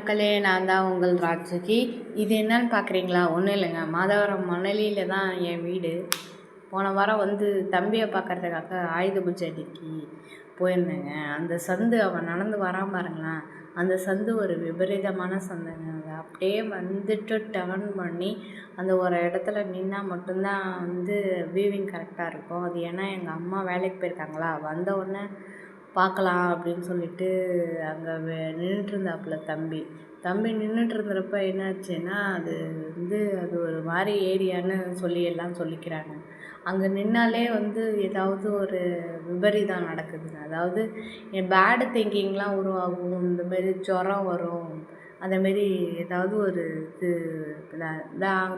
மக்களே நான் தான் உங்கள் ராட்சகி இது என்னன்னு பார்க்குறீங்களா ஒன்றும் இல்லைங்க. மாதவரம் மணலியில் தான் என் வீடு. போன வாரம் வந்து தம்பியை பார்க்கறதுக்காக ஆயுத பூஜைக்கு போயிருந்தேங்க. அந்த சந்து அவன் நடந்து வரான் பாருங்களேன். அந்த சந்து ஒரு விபரீதமான சந்துங்க. அது அப்படியே வந்துட்டு டர்ன் பண்ணி அந்த ஒரு இடத்துல நின்னா மட்டும்தான் வந்து வியூவிங் கரெக்டாக இருக்கும். அது ஏன்னா எங்கள் அம்மா வேலைக்கு போயிருக்காங்களா? வந்த உடனே பார்க்கலாம் அப்படின்னு சொல்லிட்டு அங்கே நின்றுட்டுருந்தாப்புல தம்பி. தம்பி நின்றுட்டுருந்தப்ப என்னாச்சுன்னா அது வந்து அது ஒரு மாதிரி ஏரியான்னு சொல்லி எல்லாம் சொல்லிக்கிறாங்க. அங்கே நின்னாலே வந்து ஏதாவது ஒரு விபரீதம் நடக்குதுங்க. அதாவது என் பேடு திங்கிங்லாம் உருவாகும். இந்தமாரி ஜுரம் வரும். அந்த ஏதாவது ஒரு இது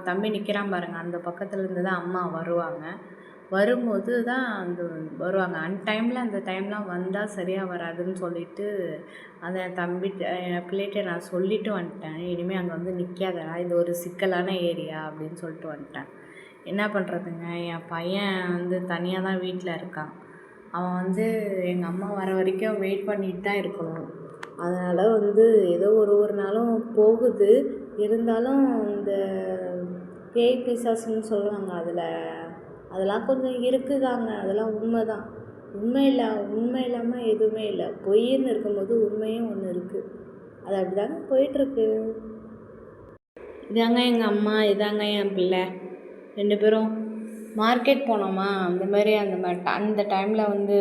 தம்பி நிற்கிறான் பாருங்கள் அந்த பக்கத்தில் இருந்து தான் அம்மா வருவாங்க. வரும்போது தான் அந்த வருவாங்க. அன்டைமில் அந்த டைம்லாம் வந்தால் சரியாக வராதுன்னு சொல்லிட்டு அதை என் தம்பி என் பிள்ளைகிட்ட நான் சொல்லிட்டு வந்துட்டேன். இனிமேல் அங்கே வந்து நிற்காதடா இது ஒரு சிக்கலான ஏரியா அப்படின்னு சொல்லிட்டு வந்துட்டேன். என்ன பண்ணுறதுங்க என் பையன் வந்து தனியாக தான் வீட்டில் இருக்கான். அவன் வந்து எங்கள் அம்மா வர வரைக்கும் வெயிட் பண்ணிட்டு தான் இருக்கணும். அதனால் வந்து ஏதோ ஒரு ஒரு நாளும் போகுது. இருந்தாலும் இந்த பேய் பிசாசுன்னு சொல்லுவாங்க அதில் அதெல்லாம் கொஞ்சம் இருக்குதாங்க. அதெல்லாம் உண்மை தான் உண்மை இல்லை உண்மை இல்லாமல் எதுவுமே இல்லை. பொய்ன்னு இருக்கும்போது உண்மையும் ஒன்று இருக்குது அது அப்படி தாங்க போயிட்டுருக்கு. இதாங்க எங்கள் அம்மா இதாங்க என் பிள்ளை. ரெண்டு பேரும் மார்க்கெட் போனோமா? அந்த மாதிரி அந்த மாதிரி அந்த டைமில் வந்து